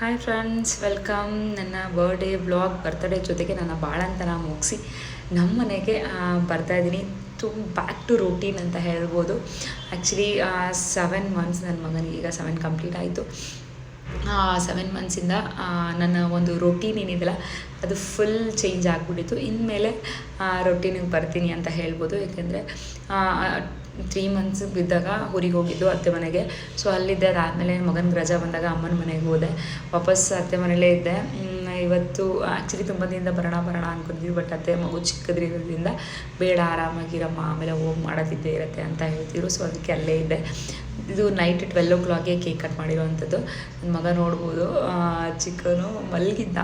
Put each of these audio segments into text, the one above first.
Hi friends welcome ನನ್ನ birthday blog birthday ಜೊತೆಗೆ ನನ್ನ ಬಾಳಂತನ ಮುಗಿಸಿ ನಮ್ಮ ಮನೆಗೆ ಬರ್ತಾ ಇದ್ದೀನಿ. ತುಂಬ ಬ್ಯಾಕ್ ಟು ರೂಟೀನ್ ಅಂತ ಹೇಳ್ಬೋದು. ಆ್ಯಕ್ಚುಲಿ ಸೆವೆನ್ ಮಂತ್ಸ್ ನನ್ನ ಮಗನಿಗೆ ಈಗ ಸೆವೆನ್ ಕಂಪ್ಲೀಟ್ ಆಯಿತು. ಸೆವೆನ್ ಮಂತ್ಸಿಂದ ನನ್ನ ಒಂದು ರೊಟೀನ್ ಏನಿದೆಯಲ್ಲ ಅದು ಫುಲ್ ಚೇಂಜ್ ಆಗಿಬಿಟ್ಟಿತ್ತು. ಇನ್ಮೇಲೆ ರೊಟೀನಿಗೆ ಬರ್ತೀನಿ ಅಂತ ಹೇಳ್ಬೋದು. ಏಕೆಂದರೆ ತ್ರೀ ಮಂತ್ಸ್ ಬಿದ್ದಾಗ ಊರಿಗೆ ಹೋಗಿದ್ದು ಅತ್ತೆ ಮನೆಗೆ. ಸೊ ಅಲ್ಲಿದ್ದೆ. ಅದಾದಮೇಲೆ ಮಗನ ರಜಾ ಬಂದಾಗ ಅಮ್ಮನ ಮನೆಗೆ ಹೋದೆ. ವಾಪಸ್ ಅತ್ತೆ ಮನೇಲೇ ಇದ್ದೆ. ಇವತ್ತು ಆ್ಯಕ್ಚುಲಿ ತುಂಬ ದಿನದಿಂದ ಬರೋಣ ಬರೋಣ ಅನ್ಕೊಂಡಿದ್ವಿ ಬಟ್ ಅತ್ತೆ ಮಗು ಚಿಕ್ಕದ್ರಿಂದ ಬೇಡ, ಆರಾಮಾಗಿರಮ್ಮ, ಆಮೇಲೆ ಹೋಗಿ ಮಾಡೋದಿದ್ದೇ ಇರುತ್ತೆ ಅಂತ ಹೇಳ್ತಿದ್ರು. ಸೊ ಅದಕ್ಕೆ ಅಲ್ಲೇ ಇದ್ದೆ. ಇದು ನೈಟ್ ಟ್ವೆಲ್ ಓ ಕ್ಲಾಕ್ಗೆ ಕೇಕ್ ಕಟ್ ಮಾಡಿರೋವಂಥದ್ದು. ನನ್ನ ಮಗ ನೋಡ್ಬೋದು. ಚಿಕ್ಕನು ಮಲಗಿದ್ದ.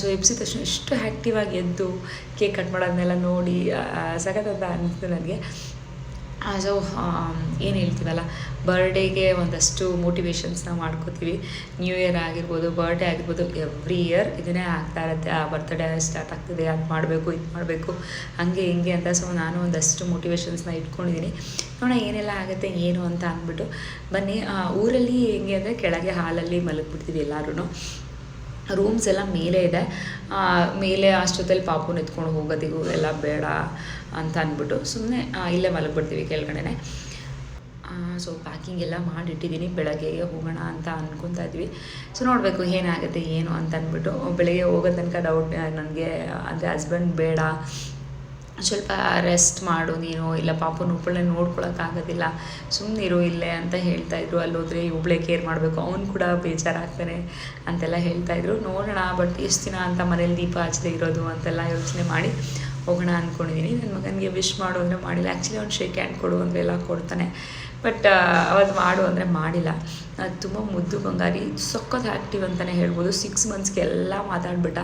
ಸೊ ಎಬ್ಸಿದ ತಕ್ಷಣ ಇಷ್ಟು ಆ್ಯಕ್ಟಿವ್ ಆಗಿ ಎದ್ದು ಕೇಕ್ ಕಟ್ ಮಾಡೋದನ್ನೆಲ್ಲ ನೋಡಿ ಸಖತ್ತಂತ ಅನಿಸ್ತು ನನಗೆ. ಸೊ ಏನು ಹೇಳ್ತೀವಲ್ಲ ಬರ್ಡೇಗೆ ಒಂದಷ್ಟು ಮೋಟಿವೇಶನ್ಸ್ನ ಮಾಡ್ಕೋತೀವಿ. ನ್ಯೂ ಇಯರ್ ಆಗಿರ್ಬೋದು ಬರ್ಡೇ ಆಗಿರ್ಬೋದು ಎವ್ರಿ ಇಯರ್ ಇದನ್ನೇ ಆಗ್ತಾ ಇರುತ್ತೆ. ಆ ಬರ್ತ್ಡೇ ಸ್ಟಾರ್ಟ್ ಆಗ್ತಿದೆ, ಅದು ಮಾಡಬೇಕು, ಇದು ಮಾಡಬೇಕು, ಹಾಗೆ ಹಿಂಗೆ ಅಂತ. ಸೊ ನಾನು ಒಂದಷ್ಟು ಮೋಟಿವೇಶನ್ಸ್ನ ಇಟ್ಕೊಂಡಿದ್ದೀನಿ ನೋಡೋಣ ಏನೆಲ್ಲ ಆಗುತ್ತೆ, ಏನು ಅಂತ ಅಂದ್ಬಿಟ್ಟು. ಬನ್ನಿ ಊರಲ್ಲಿ ಹೆಂಗೆ ಅಂದರೆ ಕೆಳಗೆ ಹಾಲಲ್ಲಿ ಮಲಗಿಬಿಡ್ತೀವಿ ಎಲ್ಲರೂ ರೂಮ್ಸ್ ಎಲ್ಲ ಮೇಲೆ ಇದೆ. ಮೇಲೆ ಅಷ್ಟೊತ್ತಲ್ಲಿ ಪಾಪು ಎತ್ಕೊಂಡು ಹೋಗೋದಿಗೂ ಎಲ್ಲ ಬೇಡ ಅಂತ ಅಂದ್ಬಿಟ್ಟು ಸುಮ್ಮನೆ ಇಲ್ಲೇ ಮಲಗಿಬಿಡ್ತೀವಿ ಕೆಳಗಡೆನೆ. ಸೊ ಪ್ಯಾಕಿಂಗ್ ಎಲ್ಲ ಮಾಡಿಟ್ಟಿದ್ದೀನಿ, ಬೆಳಗ್ಗೆ ಹೋಗೋಣ ಅಂತ ಅನ್ಕೊತಾ ಇದ್ವಿ. ಸೊ ನೋಡಬೇಕು ಏನಾಗುತ್ತೆ, ಏನು ಅಂತ ಅಂದ್ಬಿಟ್ಟು ಬೆಳಗ್ಗೆ ಹೋಗೋ ತನಕ ಡೌಟ್ ನನಗೆ ಅಂದರೆ ಹಸ್ಬೆಂಡ್ ಬೇಡ ಸ್ವಲ್ಪ ರೆಸ್ಟ್ ಮಾಡು ನೀನು, ಇಲ್ಲ ಪಾಪನ ಒಬ್ಬಳೇ ನೋಡ್ಕೊಳಕ್ಕಾಗೋದಿಲ್ಲ ಸುಮ್ಮನಿರು ಇಲ್ಲೇ ಅಂತ ಹೇಳ್ತಾ ಇದ್ರು. ಅಲ್ಲಿ ಹೋದ್ರೆ ಒಬ್ಬಳೇ ಕೇರ್ ಮಾಡಬೇಕು, ಅವನು ಕೂಡ ಬೇಜಾರಾಗ್ತಾನೆ ಅಂತೆಲ್ಲ ಹೇಳ್ತಾ ಇದ್ರು. ನೋಡೋಣ ಬಟ್ ಎಷ್ಟು ದಿನ ಅಂತ ಮನೇಲಿ ದೀಪ ಹಚ್ಚದೆ ಇರೋದು ಅಂತೆಲ್ಲ ಯೋಚನೆ ಮಾಡಿ ಹೋಗೋಣ ಅಂದ್ಕೊಂಡಿದ್ದೀನಿ ನನ್ನ ಮಗನಿಗೆ ವಿಶ್ ಮಾಡು ಅಂದರೆ ಮಾಡಿಲ್ಲ. ಆ್ಯಕ್ಚುಲಿ ಅವ್ನು ಶೇಕ್ ಹ್ಯಾಂಡ್ ಕೊಡು ಅಂದರೆ ಎಲ್ಲ ಕೊಡ್ತಾನೆ. ಬಟ್ ಅವತ್ತು ಮಾಡು ಅಂದರೆ ಮಾಡಿಲ್ಲ. ತುಂಬ ಮುದ್ದು ಬಂಗಾರಿ, ಸಖತ್ ಆ್ಯಕ್ಟಿವ್ ಅಂತಲೇ ಹೇಳ್ಬೋದು. ಸಿಕ್ಸ್ ಮಂತ್ಸ್ಗೆ ಎಲ್ಲ ಮಾತಾಡ್ಬಿಟ್ಟ.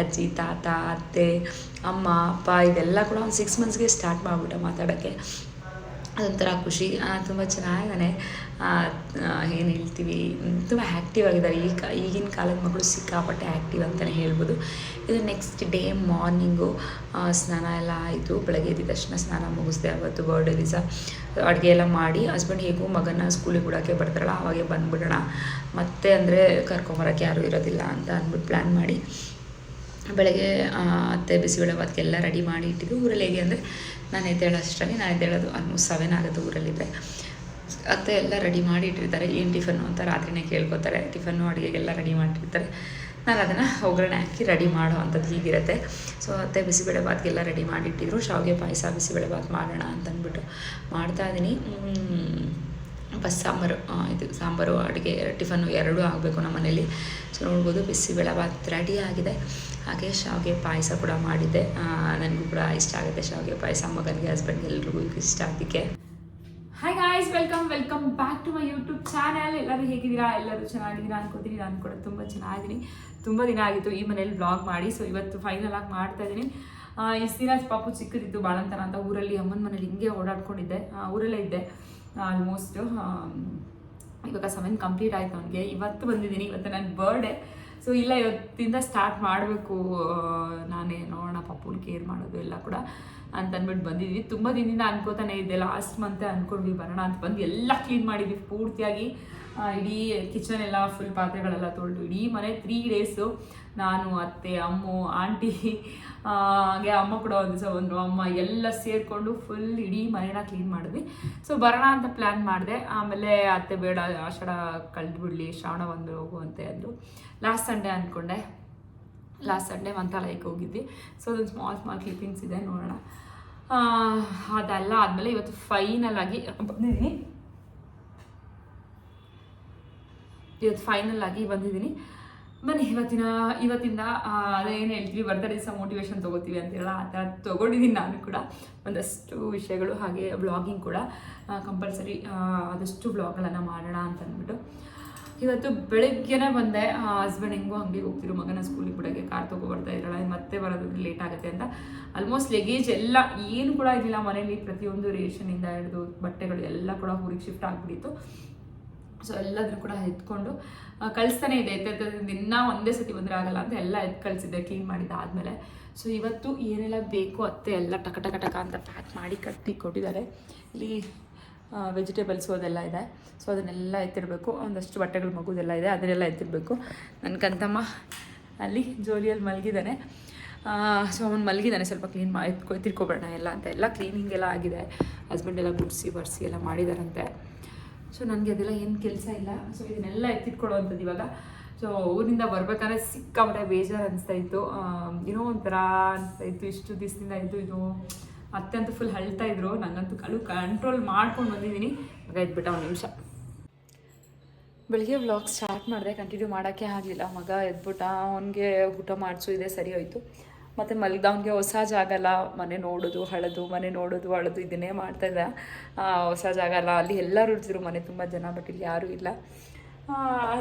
ಅಜ್ಜಿ, ತಾತ, ಅತ್ತೆ ಅಮ್ಮ, ಅಪ್ಪ, ಇದೆಲ್ಲ ಕೂಡ ಒಂದು ಸಿಕ್ಸ್ ಮಂತ್ಸ್ಗೆ ಸ್ಟಾರ್ಟ್ ಮಾಡಿಬಿಟ್ಟ ಮಾತಾಡೋಕ್ಕೆ ಅದೊಂಥರ ಖುಷಿ. ತುಂಬ ಚೆನ್ನಾಗಿದ್ದಾನೆ. ಏನು ಹೇಳ್ತೀವಿ ತುಂಬ ಆ್ಯಕ್ಟಿವ್ ಆಗಿದ್ದಾರೆ. ಈ ಕಾ, ಈಗಿನ ಕಾಲದ ಮಕ್ಕಳು ಸಿಕ್ಕಾಪಟ್ಟೆ ಆ್ಯಕ್ಟಿವ್ ಅಂತಲೇ ಹೇಳ್ಬೋದು. ಇದು ನೆಕ್ಸ್ಟ್ ಡೇ ಮಾರ್ನಿಂಗು ಸ್ನಾನ ಎಲ್ಲ ಆಯಿತು. ಬೆಳಗ್ಗೆ ಎದ್ದ ತಕ್ಷಣ ಸ್ನಾನ ಮುಗಿಸ್ದೆ, ಅವತ್ತು ಬರ್ಡೇ ದಿವಸ ಅಡುಗೆ ಎಲ್ಲ ಮಾಡಿ ಹಸ್ಬೆಂಡ್ ಹೇಗೂ ಮಗನ ಸ್ಕೂಲಿಗೆ ಬಿಡೋಕ್ಕೆ ಬರ್ತಾರಲ್ಲ, ಅವಾಗೆ ಬಂದುಬಿಡೋಣ. ಮತ್ತೆ ಅಂದರೆ ಕರ್ಕೊಂಬರೋಕ್ಕೆ ಯಾರೂ ಇರೋದಿಲ್ಲ ಅಂತ ಅಂದ್ಬಿಟ್ಟು ಪ್ಲ್ಯಾನ್ ಮಾಡಿ. ಬೆಳಗ್ಗೆ ಅತ್ತೆ ಬಿಸಿಬೇಳೆ ಭಾತ್ಗೆಲ್ಲ ರೆಡಿ ಮಾಡಿ ಇಟ್ಟಿದ್ದು ಊರಲ್ಲಿ ಹೇಗೆ ಅಂದರೆ ನಾನು ಎದ್ದೇಳೋ ಅಷ್ಟರಲ್ಲಿ, ನಾನು ಎದ್ದೇಳೋದು ಆಲ್ಮೋಸ್ಟ್ ಸೆವೆನ್ ಆಗುತ್ತೆ ಊರಲ್ಲಿದ್ದರೆ ಅತ್ತೆ ಎಲ್ಲ ರೆಡಿ ಮಾಡಿ ಇಟ್ಟಿರ್ತಾರೆ. ಏನು ಟಿಫನ್ನು ಅಂತ ರಾತ್ರಿನೇ ಕೇಳ್ಕೊತಾರೆ. ಟಿಫನ್ನು, ಅಡುಗೆಗೆಲ್ಲ ರೆಡಿ ಮಾಡಿರ್ತಾರೆ ನಾನು ಅದನ್ನು ಒಗ್ಗರಣೆ ಹಾಕಿ ರೆಡಿ ಮಾಡೋ ಅಂಥದ್ದು ಹೀಗಿರುತ್ತೆ. ಸೊ ಅತ್ತೆ ಬಿಸಿಬೇಳೆ ಭಾತ್ಗೆಲ್ಲ ರೆಡಿ ಮಾಡಿಟ್ಟಿದ್ರು ಶಾವಿಗೆ ಪಾಯಸ ಬಿಸಿಬೇಳೆ ಭಾತ್ ಮಾಡೋಣ ಅಂತಂದ್ಬಿಟ್ಟು ಮಾಡ್ತಾ ಇದ್ದೀನಿ ಬಸ್ ಸಾಂಬಾರು ಇದು ಸಾಂಬಾರು, ಅಡುಗೆ, ಟಿಫನ್ನು ಎರಡೂ ಆಗಬೇಕು ನಮ್ಮ ಮನೇಲಿ. ಸೊ ನೋಡ್ಬೋದು ಬಿಸಿಬೇಳೆ ಭಾತ್ ರೆಡಿ ಆಗಿದೆ. ಹಾಗೆ ಶಾವಿಗೆ ಪಾಯಸ ಕೂಡ ಮಾಡಿದ್ದೆ. ನನಗೂ ಕೂಡ ಇಷ್ಟ ಆಗುತ್ತೆ ಶಾವಿಗೆ ಪಾಯಸ, ಮಗನಿಗೆ ಹಸ್ಬೆಂಡ್ಗೆ ಎಲ್ರಿಗೂ ಇಷ್ಟ ಅದಕ್ಕೆ hi guys welcome welcome back to my YouTube channel ಎಲ್ಲರೂ ಹೇಗಿದ್ದೀರಾ? ಎಲ್ಲರೂ ಚೆನ್ನಾಗಿದ್ದೀರಾ ಅನ್ಕೋತೀನಿ. ನಾನು ಕೂಡ ತುಂಬ ಚೆನ್ನಾಗಿದ್ದೀನಿ. ತುಂಬ ದಿನ ಆಗಿತ್ತು ಈ ಮನೇಲಿ ಬ್ಲಾಗ್ ಮಾಡಿ ಸೊ ಇವತ್ತು ಫೈನಲ್ ಆಗಿ ಮಾಡ್ತಾ ಇದ್ದೀನಿ. ಎಸ್ ದಿನ ಪಾಪು ಚಿಕ್ಕದಿತ್ತು, ಬಾಳಂತನ ಅಂತ ಊರಲ್ಲಿ ಅಮ್ಮನ ಮನೇಲಿ ಹಿಂಗೆ ಓಡಾಡ್ಕೊಂಡಿದ್ದೆ. ಊರಲ್ಲೇ ಇದ್ದೆ ಆಲ್ಮೋಸ್ಟ್ ಇವಾಗ ಸೆವೆನ್ ಕಂಪ್ಲೀಟ್ ಆಯಿತು ಅವನಿಗೆ. ಇವತ್ತು ಬಂದಿದ್ದೀನಿ. ಇವತ್ತು ನನ್ನ ಬರ್ಡೇ ಸೊ ಇಲ್ಲ, ಇವತ್ತಿಂದ ಸ್ಟಾರ್ಟ್ ಮಾಡಬೇಕು. ನಾನೇ ನೋಡೋಣ, ಪಪ್ಪುನ ಕೇರ್ ಮಾಡೋದು ಎಲ್ಲ ಕೂಡ ಅಂತ ಅಂದ್ಬಿಟ್ಟು ಬಂದಿದ್ವಿ. ತುಂಬ ದಿನದಿಂದ ಅನ್ಕೋತಾನೆ ಇದ್ದೆ. ಲಾಸ್ಟ್ ಮಂತೆ ಅಂದ್ಕೊಂಡ್ವಿ ಬರೋಣ ಅಂತ ಬಂದು ಎಲ್ಲ ಕ್ಲೀನ್ ಮಾಡಿದ್ವಿ. ಪೂರ್ತಿಯಾಗಿ ಇಡೀ ಕಿಚನ್ ಎಲ್ಲ ಫುಲ್ ಪಾತ್ರೆಗಳೆಲ್ಲ ತೊಳೆದು ಇಡೀ ಮನೆ ತ್ರೀ ಡೇಸು ನಾನು, ಅತ್ತೆ, ಅಮ್ಮು ಆಂಟಿ ಹಾಗೆ ಅಮ್ಮ ಕೂಡ ಒಂದು ದಿವಸ ಬಂದರು. ಅಮ್ಮ ಎಲ್ಲ ಸೇರಿಕೊಂಡು ಫುಲ್ ಇಡೀ ಮನೆನ ಕ್ಲೀನ್ ಮಾಡಿದ್ವಿ. ಸೊ ಬರೋಣ ಅಂತ ಪ್ಲ್ಯಾನ್ ಮಾಡಿದೆ. ಆಮೇಲೆ ಅತ್ತೆ ಬೇಡ, ಆಷಾಢ ಕಳೆದು ಬಿಡಲಿ ಶ್ರಾವಣ ಬಂದು ಹೋಗುವಂತೆ ಅಂದರು. ಲಾಸ್ಟ್ ಸಂಡೇ ಅಂದ್ಕೊಂಡೆ ಲಾಸ್ಟ್ ಸಂಡೇ ಮಂತ್ರಾಲಯಕ್ಕೆ ಹೋಗಿದ್ವಿ. ಸೊ ಅದೊಂದು ಸ್ಮಾಲ್ ಸ್ಮಾಲ್ ಕ್ಲಿಪ್ಪಿಂಗ್ಸ್ ಇದೆ ನೋಡೋಣ. ಅದೆಲ್ಲ ಆದಮೇಲೆ ಇವತ್ತು ಫೈನಲ್ ಆಗಿ ಬಂದಿದ್ದೀನಿ ಇವತ್ತು ಫೈನಲ್ ಆಗಿ ಬಂದಿದ್ದೀನಿ. ಬನ್ನಿ, ಇವತ್ತಿನ, ಇವತ್ತಿಂದ ಅದೇನು ಹೇಳ್ತೀವಿ ಬರ್ತಾ ದಿವಸ ಮೋಟಿವೇಶನ್ ತೊಗೋತೀವಿ ಅಂತೀರಲ್ಲ, ಆ ಥರ ತೊಗೊಂಡಿದ್ದೀನಿ ನಾನು ಕೂಡ. ಒಂದಷ್ಟು ವಿಷಯಗಳು ಹಾಗೆ ಬ್ಲಾಗಿಂಗ್ ಕೂಡ ಕಂಪಲ್ಸರಿ ಆದಷ್ಟು ಬ್ಲಾಗ್ಗಳನ್ನು ಮಾಡೋಣ ಅಂತ ಅಂದ್ಬಿಟ್ಟು ಇವತ್ತು ಬೆಳಗ್ಗೆನೇ ಬಂದೆ ಹಸ್ಬೆಂಡ್ ಹೆಂಗೋ ಅಂಗಡಿಗೆ ಹೋಗ್ತಿರು ಮಗನ ಸ್ಕೂಲಿಗೆ ಬಿಡೋಕ್ಕೆ ಕಾರ್ ತೊಗೊಬರ್ತಾ ಇರಲ್ಲ ಮತ್ತೆ ಬರೋದಕ್ಕೆ ಲೇಟ್ ಆಗುತ್ತೆ ಅಂತ. ಆಲ್ಮೋಸ್ಟ್ ಲಗೇಜ್ ಎಲ್ಲ, ಏನು ಕೂಡ ಇರಲಿಲ್ಲ ಮನೇಲಿ, ಪ್ರತಿಯೊಂದು ರೇಷನಿಂದ ಹಿಡಿದು ಬಟ್ಟೆಗಳು ಎಲ್ಲ ಕೂಡ ಊರಿಗೆ ಶಿಫ್ಟ್ ಆಗಿಬಿಟ್ಟಿತ್ತು. ಸೊ ಎಲ್ಲದನ್ನು ಕೂಡ ಎತ್ಕೊಂಡು ಕಳಿಸ್ತಾನೆ ಇದೆ. ಇನ್ನೂ ಒಂದೇ ಸತಿ ಬಂದರೆ ಆಗಲ್ಲ ಅಂತ ಎಲ್ಲ ಎತ್ತು ಕಳಿಸಿದ್ದೆ ಕ್ಲೀನ್ ಮಾಡಿದ ಆದಮೇಲೆ. ಸೊ ಇವತ್ತು ಏನೆಲ್ಲ ಬೇಕು ಅತ್ತೆ ಎಲ್ಲ ಟಕ ಟಕ ಟಕ ಅಂತ ಪ್ಯಾಕ್ ಮಾಡಿ ಕಟ್ಟಿ ಕೊಟ್ಟಿದ್ದಾರೆ. ಇಲ್ಲಿ ವೆಜಿಟೇಬಲ್ಸ್ ಅದೆಲ್ಲ ಇದೆ. ಸೊ ಅದನ್ನೆಲ್ಲ ಎತ್ತಿರಬೇಕು. ಒಂದಷ್ಟು ಬಟ್ಟೆಗಳು ಮಗುದೆಲ್ಲ ಇದೆ. ಅದನ್ನೆಲ್ಲ ಎತ್ತಿರಬೇಕು. ನನ್ನ ಕಂತಮ್ಮ ಅಲ್ಲಿ ಜೋಲಿಯಲ್ಲಿ ಮಲಗಿದ್ದಾನೆ. ಸೊ ಅವನು ಮಲಗಿದ್ದಾನೆ. ಸ್ವಲ್ಪ ಕ್ಲೀನ್ ಮಾ, ಎತ್ಕೊ ತಿರ್ಕೊಬೇಡ ಎಲ್ಲ ಅಂತ. ಎಲ್ಲ ಕ್ಲೀನಿಂಗ್ ಎಲ್ಲ ಆಗಿದೆ. ಹಸ್ಬೆಂಡ್ ಎಲ್ಲ ಗುಡಿಸಿ, ಬರ್ಸಿ ಎಲ್ಲ ಮಾಡಿದಾರಂತೆ. ಸೊ ನನಗೆ ಅದೆಲ್ಲ ಏನು ಕೆಲಸ ಇಲ್ಲ. ಸೊ ಇದನ್ನೆಲ್ಲ ಎತ್ತಿಟ್ಕೊಳ್ಳುವಂಥದ್ದು ಇವಾಗ. ಸೊ ಊರಿಂದ ಬರ್ಬೇಕಾದ್ರೆ ಸಿಕ್ಕಾಪಟ್ಟೆ ಬೇಜಾರು ಅನಿಸ್ತಾ ಇತ್ತು. ಏನೋ ಒಂಥರ ಅನಿಸ್ತಾ ಇತ್ತು. ಇಷ್ಟು ದಿವಸದಿಂದ ಇದು ಇದು ಅತ್ಯಂತ ಅಂತೂ ಫುಲ್ ಅಳ್ತಾ ಇದ್ರು. ನನಗಂತೂ ಕಳು ಕಂಟ್ರೋಲ್ ಮಾಡ್ಕೊಂಡು ಬಂದಿದ್ದೀನಿ. ಇವಾಗ ಎದ್ಬಿಟ್ಟ ಒಂದು ನಿಮಿಷ. ಬೆಳಿಗ್ಗೆ ವ್ಲಾಗ್ ಸ್ಟಾರ್ಟ್ ಮಾಡಿದೆ ಕಂಟಿನ್ಯೂ ಮಾಡೋಕ್ಕೆ ಆಗಲಿಲ್ಲ. ಮಗ ಎದ್ಬಿಟ್ಟ, ಅವನಿಗೆ ಊಟ ಮಾಡಿಸು, ಇದೆ ಸರಿ ಹೋಯ್ತು. ಮತ್ತು ಮಲಗ್ದ ಹೊಸ ಜಾಗ ಅಲ್ಲ ಮನೆ ನೋಡೋದು, ಹಳದು, ಮನೆ ನೋಡೋದು ಹಳದು ಇದನ್ನೇ ಮಾಡ್ತಾಯಿದ್ದ ಹೊಸ ಜಾಗ ಅಲ್ಲ, ಅಲ್ಲಿ ಎಲ್ಲರೂ ಇರ್ತಿದ್ರು ಮನೆ ತುಂಬ ಜನ ಬಟ್ ಇಲ್ಲಿ ಯಾರೂ ಇಲ್ಲ.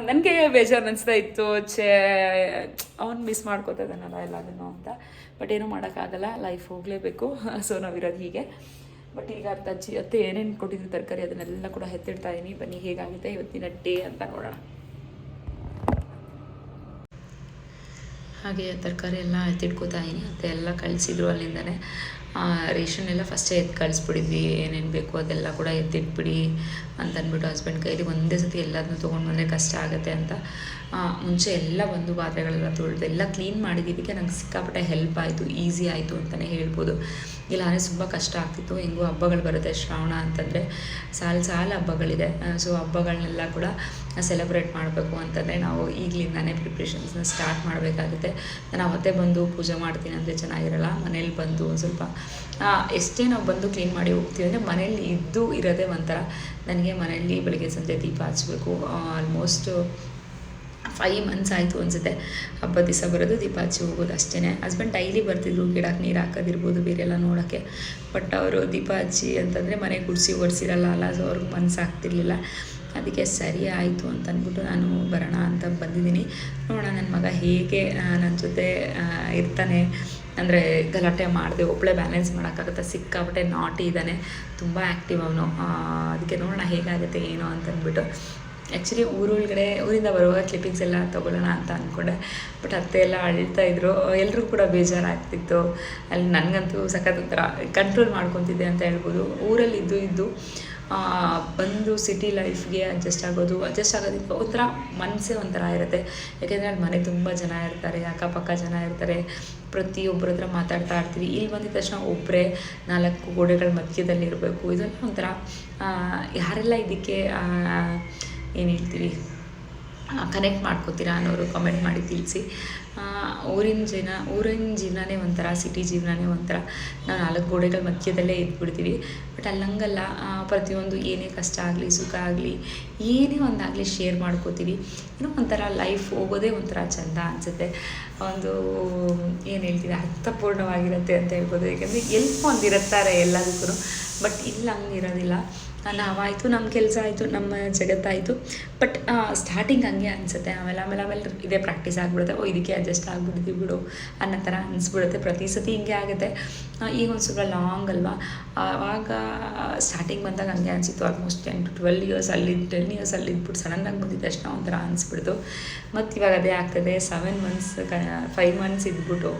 ನನಗೆ ಬೇಜಾರು ಅನಿಸ್ತಾ ಇತ್ತು, ಛೇ, ಅವ್ನು ಮಿಸ್ ಮಾಡ್ಕೋತಾ ಇದ್ದಾನಲ್ಲ ಎಲ್ಲದನ್ನು ಅಂತ. ಬಟ್ ಏನೂ ಮಾಡೋಕ್ಕಾಗಲ್ಲ ಲೈಫ್ ಹೋಗಲೇಬೇಕು. ಸೊ ನಾವಿರೋದು ಹೀಗೆ. ಬಟ್ ಈಗ ಅರ್ಥ ಅಜ್ಜಿ, ಅತ್ತೆ ಏನೇನು ಕೊಟ್ಟಿದ್ರು ತರಕಾರಿ, ಅದನ್ನೆಲ್ಲ ಕೂಡ ಎತ್ತಿಡ್ತಾ ಇದ್ದೀನಿ ಬನ್ನಿ, ಹೇಗಾಗುತ್ತೆ ಇವತ್ತಿನ ಡೇ ಅಂತ ನೋಡೋಣ. ಹಾಗೆ ತರಕಾರಿ ಎಲ್ಲ ಎತ್ತಿಟ್ಕೋತಾ ಇದ್ದೀನಿ ಅತ್ತೆ ಎಲ್ಲ ಕಳಿಸಿದ್ರು ಅಲ್ಲಿಂದನೇ. ರೇಷನ್ ಎಲ್ಲ ಫಸ್ಟೇ ಎತ್ತಿ ಕಳಿಸ್ಬಿಡಿದ್ವಿ. ಏನೇನು ಬೇಕು ಅದೆಲ್ಲ ಕೂಡ ಎತ್ತಿಟ್ಬಿಡಿ ಅಂತ ಅಂದ್ಬಿಟ್ಟು ಹಸ್ಬೆಂಡ್ ಕೈಲಿ ಒಂದೇ ಸತಿ ಎಲ್ಲದನ್ನು ತೊಗೊಂಡು ಬಂದರೆ ಕಷ್ಟ ಆಗುತ್ತೆ ಅಂತ. ಮುಂಚೆ ಎಲ್ಲ ಬಂದು ಪಾತ್ರೆಗಳೆಲ್ಲ ತೊಳೆದು ಎಲ್ಲ ಕ್ಲೀನ್ ಮಾಡಿದ್ದಕ್ಕೆ ನಂಗೆ ಸಿಕ್ಕಾಪಟ್ಟೆ ಹೆಲ್ಪ್ ಆಯಿತು ಈಸಿ ಆಯಿತು ಅಂತಲೇ ಹೇಳ್ಬೋದು. ಇಲ್ಲಾಂದರೆ ತುಂಬ ಕಷ್ಟ ಆಗ್ತಿತ್ತು. ಹೆಂಗೂ ಹಬ್ಬಗಳು ಬರುತ್ತೆ, ಶ್ರಾವಣ ಅಂತಂದರೆ. ಸಾಲು ಸಾಲು ಹಬ್ಬಗಳಿದೆ. ಸೊ ಹಬ್ಬಗಳನ್ನೆಲ್ಲ ಕೂಡ ಸೆಲೆಬ್ರೇಟ್ ಮಾಡಬೇಕು ಅಂತಂದರೆ ನಾವು ಈಗಲಿಂದಾನೇ ಪ್ರಿಪ್ರೇಷನ್ಸ್ನ ಸ್ಟಾರ್ಟ್ ಮಾಡಬೇಕಾಗುತ್ತೆ. ನಾನು ಅವತ್ತೇ ಬಂದು ಪೂಜೆ ಮಾಡ್ತೀನಿ ಅಂದರೆ ಚೆನ್ನಾಗಿರಲ್ಲ, ಮನೇಲಿ ಬಂದು ಒಂದು ಸ್ವಲ್ಪ ಎಷ್ಟೇ ನಾವು ಬಂದು ಕ್ಲೀನ್ ಮಾಡಿ ಹೋಗ್ತೀವಿ ಅಂದರೆ ಮನೇಲಿ ಇದ್ದು ಇರೋದೇ ಒಂಥರ. ನನಗೆ ಮನೆಯಲ್ಲಿ ಬೆಳಗ್ಗೆ ಸಂಜೆ ದೀಪ ಹಚ್ಚಬೇಕು ಆಲ್ಮೋಸ್ಟ್ ಫೈವ್ ಮಂತ್ಸ್ ಆಯಿತು ಅನಿಸುತ್ತೆ. ಹಬ್ಬದ ದಿವಸ ಬರೋದು ದೀಪ ಹಚ್ಚಿ ಹೋಗೋದು ಅಷ್ಟೇ ಹಸ್ಬೆಂಡ್ ಡೈಲಿ ಬರ್ತಿದ್ರು ಗಿಡಕ್ಕೆ ನೀರು ಹಾಕೋದಿರ್ಬೋದು ಬೇರೆಲ್ಲ ನೋಡೋಕ್ಕೆ. ಬಟ್ ಅವರು ದೀಪ ಹಚ್ಚಿ ಅಂತಂದರೆ ಮನೆ ಗುಡಿಸಿ ಒರೆಸಿರಲ್ಲ ಅಲ್ಲ ಸೊ ಅವ್ರಿಗೆ ಮನಸ್ಸು ಆಗ್ತಿರ್ಲಿಲ್ಲ. ಅದಕ್ಕೆ ಸರಿ ಆಯಿತು ಅಂತ ಅಂದ್ಬಿಟ್ಟು ನಾನು ಬರೋಣ ಅಂತ ಬಂದಿದ್ದೀನಿ. ನೋಡೋಣ ನನ್ನ ಮಗ ಹೇಗೆ ನನ್ನ ಜೊತೆ ಇರ್ತಾನೆ. ಅಂದರೆ ಗಲಾಟೆ ಮಾಡಿದೆ ಒಬ್ಬಳೆ ಬ್ಯಾಲೆನ್ಸ್ ಮಾಡೋಕ್ಕಾಗುತ್ತೆ? ಸಿಕ್ಕಾಪಟ್ಟೆ ನಾಟಿ ಇದ್ದಾನೆ. ತುಂಬ ಆ್ಯಕ್ಟಿವ್ ಅವನು. ಅದಕ್ಕೆ ನೋಡೋಣ ಹೇಗಾಗುತ್ತೆ, ಏನೋ ಅಂತ ಅಂದ್ಬಿಟ್ಟು ಆ್ಯಕ್ಚುಲಿ ಊರೊಳಗಡೆ, ಊರಿಂದ ಬರುವಾಗ ಕ್ಲಿಪ್ಪಿಂಗ್ಸ್ ಎಲ್ಲ ತೊಗೊಳ್ಳೋಣ ಅಂತ ಅಂದ್ಕೊಂಡೆ ಬಟ್ ಅತ್ತೆ ಎಲ್ಲ ಅಳ್ತಾ ಇದ್ರು. ಎಲ್ಲರೂ ಕೂಡ ಬೇಜಾರಾಗ್ತಿತ್ತು. ಅಲ್ಲಿ ನನಗಂತೂ ಸಖತ್ ಒಂಥರ ಕಂಟ್ರೋಲ್ ಮಾಡ್ಕೊತಿದ್ದೆ ಅಂತ ಹೇಳ್ಬೋದು. ಊರಲ್ಲಿ ಇದ್ದು ಇದ್ದು ಬಂದು ಸಿಟಿ ಲೈಫ್ಗೆ ಅಡ್ಜಸ್ಟ್ ಆಗೋದು ಅಡ್ಜಸ್ಟ್ ಆಗೋದಕ್ಕೆ ಒಂಥರ ಮನಸ್ಸೇ ಒಂಥರ ಇರುತ್ತೆ. ಯಾಕೆಂದರೆ ಅಲ್ಲಿ ಮನೆ ತುಂಬ ಜನ ಇರ್ತಾರೆ, ಅಕ್ಕಪಕ್ಕ ಜನ ಇರ್ತಾರೆ. ಪ್ರತಿಯೊಬ್ಬರ ಹತ್ರ ಮಾತಾಡ್ತಾ ಇರ್ತೀವಿ. ಇಲ್ಲಿ ಬಂದಿದ ತಕ್ಷಣ ಒಬ್ಬರೇ ನಾಲ್ಕು ಗೋಡೆಗಳ ಮಧ್ಯದಲ್ಲಿ ಇರಬೇಕು. ಇದೆಲ್ಲ ಒಂಥರ ಯಾರೆಲ್ಲ ಇದಕ್ಕೆ ಏನು ಹೇಳ್ತೀವಿ ಕನೆಕ್ಟ್ ಮಾಡ್ಕೋತೀರಾ ಅನ್ನೋರು ಕಮೆಂಟ್ ಮಾಡಿ ತಿಳಿಸಿ. ಊರಿನ ಜನ ಊರಿನ ಜೀವನನೇ ಒಂಥರ ಸಿಟಿ ಜೀವನನೇ ಒಂಥರ. ನಾವು ನಾಲ್ಕು ಗೋಡೆಗಳ ಮಧ್ಯದಲ್ಲೇ ಇದ್ಬಿಡ್ತೀವಿ. ಬಟ್ ಅಲ್ಲಂಗಲ್ಲ ಪ್ರತಿಯೊಂದು ಏನೇ ಕಷ್ಟ ಆಗಲಿ, ಸುಖ ಆಗಲಿ, ಏನೇ ಒಂದಾಗಲಿ ಶೇರ್ ಮಾಡ್ಕೋತೀವಿ. ಏನೋ ಒಂಥರ ಲೈಫ್ ಹೋಗೋದೇ ಒಂಥರ ಚೆಂದ ಅನಿಸುತ್ತೆ. ಒಂದು, ಏನು ಹೇಳ್ತೀವಿ ಅರ್ಥಪೂರ್ಣವಾಗಿರುತ್ತೆ ಅಂತ ಹೇಳ್ಬೋದು. ಯಾಕೆಂದರೆ ಎಲ್ಪ್ ಒಂದಿರುತ್ತಾರೆ ಎಲ್ಲದಕ್ಕೂ ಬಟ್ ಇಲ್ಲಿ ಹಂಗಿರೋದಿಲ್ಲ ನಾವಾಯಿತು ನಮ್ಮ ಕೆಲಸ ಆಯಿತು, ನಮ್ಮ ಜಗತ್ತಾಯಿತು. ಬಟ್ ಸ್ಟಾರ್ಟಿಂಗ್ ಹಂಗೆ ಅನಿಸುತ್ತೆ. ಆಮೇಲೆ ಆಮೇಲೆ ಆಮೇಲೆ ಇದೇ ಪ್ರಾಕ್ಟೀಸ್ ಆಗಿಬಿಡುತ್ತೆ. ಓ, ಇದಕ್ಕೆ ಅಡ್ಜಸ್ಟ್ ಆಗಿಬಿಡ್ತೀವಿ ಬಿಡು ಅನ್ನೋ ಥರ ಅನಿಸ್ಬಿಡುತ್ತೆ. ಪ್ರತಿ ಸತಿ ಹಿಂಗೆ ಆಗುತ್ತೆ. ಈಗ ಒಂದು ಸ್ವಲ್ಪ ಲಾಂಗ್ ಅಲ್ವಾ? ಆವಾಗ ಸ್ಟಾರ್ಟಿಂಗ್ ಬಂದಾಗ ಹಂಗೆ ಅನಿಸಿತ್ತು. Almost ten to twelve years ಅಲ್ಲಿ ಟೆನ್ ಇಯರ್ಸ್ ಅಲ್ಲಿ ಇದ್ಬಿಟ್ಟು ಸಡನ್ನಾಗಿ ಬಂದಿದ್ದ ತಕ್ಷಣ ಒಂಥರ ಅನಿಸ್ಬಿಡ್ತು. ಮತ್ತು ಇವಾಗ ಅದೇ ಆಗ್ತದೆ. ಸೆವೆನ್ ಮಂತ್ಸ್ ಕ ಫೈವ್ ಮಂತ್ಸ್ ಇದ್ಬಿಟ್ಟು.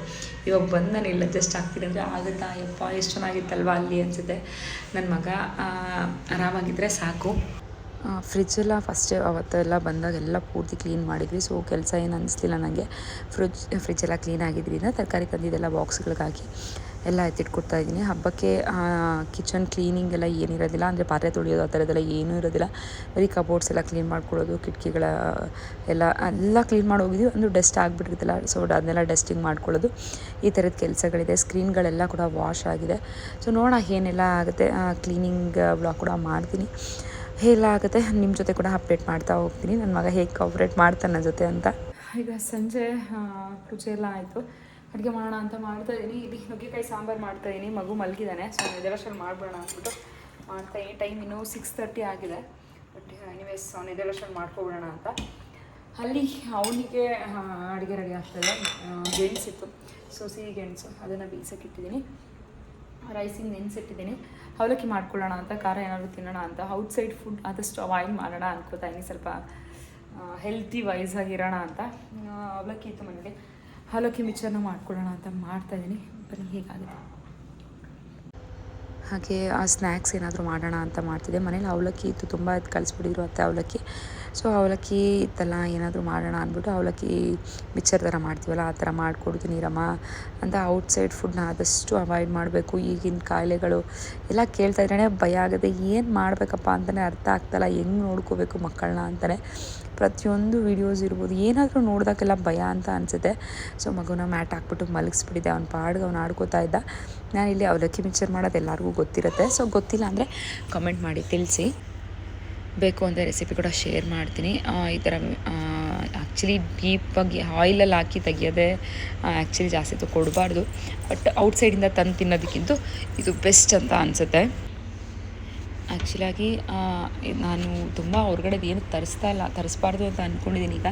ಇವಾಗ ಬಂದು ನಾನು ಇಲ್ಲ ಅಡ್ಜಸ್ಟ್ ಆಗ್ತೀನಿ ಅಂದರೆ ಆಗುತ್ತಾ ಯಪ್ಪ ಎಷ್ಟು ಚೆನ್ನಾಗಿತ್ತಲ್ವ ಅಲ್ಲಿ? ಅನಿಸುತ್ತೆ. ನನ್ನ ಮಗ ಆರಾಮಾಗಿದ್ದರೆ ಸಾಕು. ಫ್ರಿಜ್ಜೆಲ್ಲ ಫಸ್ಟ್ ಅವತ್ತೆಲ್ಲ ಬಂದಾಗ ಎಲ್ಲ ಪೂರ್ತಿ ಕ್ಲೀನ್ ಮಾಡಿದ್ವಿ. ಸೊ ಕೆಲಸ ಏನು ಅನಿಸ್ಲಿಲ್ಲ ನನಗೆ ಫ್ರಿಜ್ ಫ್ರಿಜ್ಜೆಲ್ಲ ಕ್ಲೀನ್ ಆಗಿದ್ದರಿಂದ ತರಕಾರಿ ತಂದಿದ್ದೆಲ್ಲ ಬಾಕ್ಸ್ಗಳಿಗೆ ಹಾಕಿ ಎಲ್ಲ ಎತ್ತಿಟ್ಕೊಡ್ತಾ ಇದ್ದೀನಿ. ಹಬ್ಬಕ್ಕೆ ಕಿಚನ್ ಕ್ಲೀನಿಂಗ್ ಎಲ್ಲ ಏನಿರೋದಿಲ್ಲ. ಅಂದರೆ ಪಾತ್ರೆ ತೊಳೆಯೋದು, ಆ ಥರದ್ದೆಲ್ಲ ಏನೂ ಇರೋದಿಲ್ಲ. ಬರೀ ಕಬೋರ್ಡ್ಸ್ ಎಲ್ಲ ಕ್ಲೀನ್ ಮಾಡ್ಕೊಳ್ಳೋದು, ಕಿಟಕಿಗಳ, ಎಲ್ಲ ಎಲ್ಲ ಕ್ಲೀನ್ ಮಾಡಿ ಹೋಗಿದ್ವಿ. ಒಂದು ಡಸ್ಟ್ ಆಗಿಬಿಟ್ಟಿರ್ತಲ್ಲ ಸೊ ಅದನ್ನೆಲ್ಲ ಡಸ್ಟಿಂಗ್ ಮಾಡ್ಕೊಳ್ಳೋದು. ಈ ಥರದ ಕೆಲಸಗಳಿದೆ. ಸ್ಕ್ರೀನ್ಗಳೆಲ್ಲ ಕೂಡ ವಾಶ್ ಆಗಿದೆ. ಸೊ ನೋಡೋಣ ಏನೆಲ್ಲ ಆಗುತ್ತೆ. ಕ್ಲೀನಿಂಗ್ ಬ್ಲಾಗ್ ಕೂಡ ಮಾಡ್ತೀನಿ. ಎಲ್ಲ ಆಗುತ್ತೆ. ನಿಮ್ಮ ಜೊತೆ ಕೂಡ ಅಪ್ಡೇಟ್ ಮಾಡ್ತಾ ಹೋಗ್ತೀನಿ. ನನ್ನ ಮಗ ಹೇಗೆ ಕಾಪ್ರೇಟ್ ಮಾಡ್ತಾನೆ ನನ್ನ ಜೊತೆ ಅಂತ. ಈಗ ಸಂಜೆ ಪೂಜೆ ಎಲ್ಲ ಆಯಿತು. ಅಡುಗೆ ಮಾಡೋಣ ಅಂತ ಮಾಡ್ತಾ ಇದ್ದೀನಿ ಇಲ್ಲಿ ನುಗ್ಗೆಕಾಯಿ ಸಾಂಬಾರು ಮಾಡ್ತಾ ಇದ್ದೀನಿ ಮಗು ಮಲಗಿದ್ದಾನೆ ಸೊ ನಿದರ್ಶನ ಮಾಡ್ಬೋಣ ಅಂದ್ಬಿಟ್ಟು ಮಾಡ್ತಾ ಇದ್ದೀನಿ ಟೈಮ್ ಇನ್ನೂ ಸಿಕ್ಸ್ ತರ್ಟಿ ಆಗಿದೆ. ಬಟ್ ಎನಿವೇಸ್ ಅವ್ನು ನಿದರ್ಶನ ಮಾಡ್ಕೊಬಿಡೋಣ ಅಂತ. ಅಲ್ಲಿ ಅವನಿಗೆ ಅಡುಗೆ ರೆಡಿ ಆಗ್ತದೆ ಗೆಣಸಿತ್ತು ಸೊ ಸಿಹಿ ಗೆಣಸು. ಅದನ್ನು ಬೀಸಕ್ಕೆ ಇಟ್ಟಿದ್ದೀನಿ. ರೈಸಿಂಗ್ ನೆನೆಸಿಟ್ಟಿದ್ದೀನಿ ಅವಲಕ್ಕಿ ಮಾಡ್ಕೊಳ್ಳೋಣ ಅಂತ, ಖಾರ ಏನಾದರೂ ತಿನ್ನೋಣ ಅಂತ. ಔಟ್ಸೈಡ್ ಫುಡ್ ಆದಷ್ಟು ಅವಾಯ್ಡ್ ಮಾಡೋಣ ಅನ್ಕೋತಾ ಇದ್ದೀನಿ ಸ್ವಲ್ಪ ಹೆಲ್ತಿ ವೈಸಾಗಿರೋಣ ಅಂತ. ಅವಲಕ್ಕಿ ಇತ್ತು ಮನೇಲಿ ಅವಲಕ್ಕಿ ಮಿಕ್ಸರ್ನ ಮಾಡ್ಕೊಳ್ಳೋಣ ಅಂತ ಮಾಡ್ತಾ ಇದ್ದೀನಿ. ಬನ್ನಿ ಹೇಗಾಗುತ್ತೆ ಹಾಗೆ ಆ ಸ್ನ್ಯಾಕ್ಸ್ ಏನಾದರೂ ಮಾಡೋಣ ಅಂತ ಮಾಡ್ತಿದ್ದೆ. ಮನೇಲಿ ಅವಲಕ್ಕಿ ಇತ್ತು, ತುಂಬ ಅದು ಕಳಿಸ್ಬಿಟ್ಟಿದ್ರು ಅತ್ತೆ ಅವಲಕ್ಕಿ. ಸೊ ಅವಲಕ್ಕಿ ಇತ್ತಲ್ಲ ಏನಾದರೂ ಮಾಡೋಣ ಅಂದ್ಬಿಟ್ಟು ಅವಲಕ್ಕಿ ಮಿಕ್ಸರ್ ಥರ ಮಾಡ್ತೀವಲ್ಲ, ಆ ಥರ ಮಾಡಿಕೊಡ್ತೀನಿ ರಮ್ಮ ಅಂತ ಔಟ್ಸೈಡ್ ಫುಡ್ನ ಆದಷ್ಟು ಅವಾಯ್ಡ್ ಮಾಡಬೇಕು. ಈಗಿನ ಕಾಯಿಲೆಗಳು ಎಲ್ಲ ಕೇಳ್ತಾ ಇದ್ರೆ ಭಯ ಆಗುತ್ತೆ. ಏನು ಮಾಡಬೇಕಪ್ಪ ಅಂತಲೇ ಅರ್ಥ ಆಗ್ತಾಯಿಲ್ಲ ಹೆಂಗೆ ನೋಡ್ಕೋಬೇಕು ಮಕ್ಕಳನ್ನ ಅಂತಲೇ ಪ್ರತಿಯೊಂದು ವೀಡಿಯೋಸ್ ಇರ್ಬೋದು, ಏನಾದರೂ ನೋಡಿದಾಗೆಲ್ಲ ಭಯ ಅಂತ ಅನಿಸುತ್ತೆ. ಸೊ ಮಗುನ ಮ್ಯಾಟ್ ಹಾಕ್ಬಿಟ್ಟು ಮಲಗಿಸ್ಬಿಟ್ಟಿದ್ದೆ. ಅವ್ನು ಪಾಡ್ಗೆ ಅವ್ನು ಆಡ್ಕೋತಾ ಇದ್ದ. ನಾನಿಲ್ಲಿ ಅವಲಕ್ಕಿ ಮಿಕ್ಸರ್ ಮಾಡೋದು ಎಲ್ಲರಿಗೂ ಗೊತ್ತಿರುತ್ತೆ. ಸೊ ಗೊತ್ತಿಲ್ಲ ಅಂದರೆ ಕಮೆಂಟ್ ಮಾಡಿ, ತಿಳಿಸಿ. ಬೇಕು ಅಂದರೆ ರೆಸಿಪಿ ಕೂಡ ಶೇರ್ ಮಾಡ್ತೀನಿ. ಈ ಥರ ಆ್ಯಕ್ಚುಲಿ ಡೀಪಾಗಿ ಆಯಿಲಲ್ಲಿ ಹಾಕಿ ತೆಗಿಯೋದೇ ಆ್ಯಕ್ಚುಲಿ ಜಾಸ್ತಿ ಹೊತ್ತು ಕೊಡಬಾರ್ದು. ಬಟ್ ಔಟ್ಸೈಡಿಂದ ತಂದು ತಿನ್ನೋದಕ್ಕಿಂತ ಇದು ಬೆಸ್ಟ್ ಅಂತ ಅನಿಸುತ್ತೆ. ಆ್ಯಕ್ಚುಲಾಗಿ ನಾನು ತುಂಬ ಹೊರಗಡೆದು ಏನು ತರಿಸ್ತಾ ಇಲ್ಲ, ತರಿಸ್ಬಾರ್ದು ಅಂತ ಅಂದ್ಕೊಂಡಿದ್ದೀನಿ ಈಗ.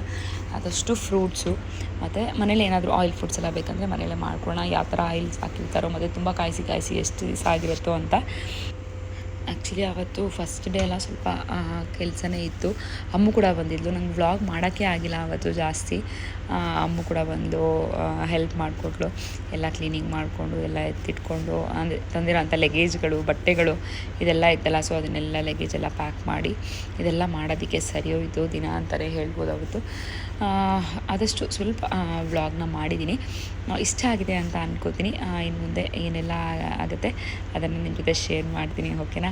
ಆದಷ್ಟು ಫ್ರೂಟ್ಸು ಮತ್ತು ಮನೇಲಿ ಏನಾದರೂ ಆಯಿಲ್ ಫುಡ್ಸ್ ಎಲ್ಲ ಬೇಕಂದರೆ ಮನೇಲೇ ಮಾಡ್ಕೊಳ್ಳೋಣ. ಯಾವ ಥರ ಆಯಿಲ್ಸ್ ಹಾಕಿರ್ತಾರೋ, ಮತ್ತು ತುಂಬ ಕಾಯಿಸಿ ಕಾಯಿಸಿ ಎಷ್ಟು ದಿವಸ ಆಗಿರುತ್ತೋ ಅಂತ. ಆ್ಯಕ್ಚುಲಿ ಆವತ್ತು ಫಸ್ಟ್ ಡೇ ಎಲ್ಲ ಸ್ವಲ್ಪ ಕೆಲಸನೇ ಇತ್ತು. ಅಮ್ಮು ಕೂಡ ಬಂದಿದ್ಲು. ನಂಗೆ ವ್ಲಾಗ್ ಮಾಡೋಕ್ಕೆ ಆಗಿಲ್ಲ ಆವತ್ತು ಜಾಸ್ತಿ. ಅಮ್ಮು ಕೂಡ ಬಂದು ಹೆಲ್ಪ್ ಮಾಡಿಕೊಟ್ಲು. ಎಲ್ಲ ಕ್ಲೀನಿಂಗ್ ಮಾಡಿಕೊಂಡು, ಎಲ್ಲ ಎತ್ತಿಟ್ಕೊಂಡು, ಅಂದರೆ ತಂದಿರೋ ಅಂಥ ಲಗೇಜ್ಗಳು ಬಟ್ಟೆಗಳು, ಇದೆಲ್ಲ ಇತ್ತಲ್ಲ ಸೊ ಅದನ್ನೆಲ್ಲ ಲಗೇಜ್ ಎಲ್ಲ ಪ್ಯಾಕ್ ಮಾಡಿ, ಇದೆಲ್ಲ ಮಾಡೋದಕ್ಕೆ ಸರಿ ಹೋಯಿತು, ದಿನ ಅಂತಲೇ ಹೇಳ್ಬೋದು ಅವತ್ತು. ಆದಷ್ಟು ಸ್ವಲ್ಪ ವ್ಲಾಗ್ನ ಮಾಡಿದ್ದೀನಿ ಇಷ್ಟ ಆಗಿದೆ ಅಂತ ಅನ್ಕೋತೀನಿ. ಇನ್ನು ಮುಂದೆ ಏನೆಲ್ಲ ಆಗುತ್ತೆ ಅದನ್ನು ನಿಮ್ಮ ಜೊತೆ ಶೇರ್ ಮಾಡ್ತೀನಿ ಓಕೆನಾ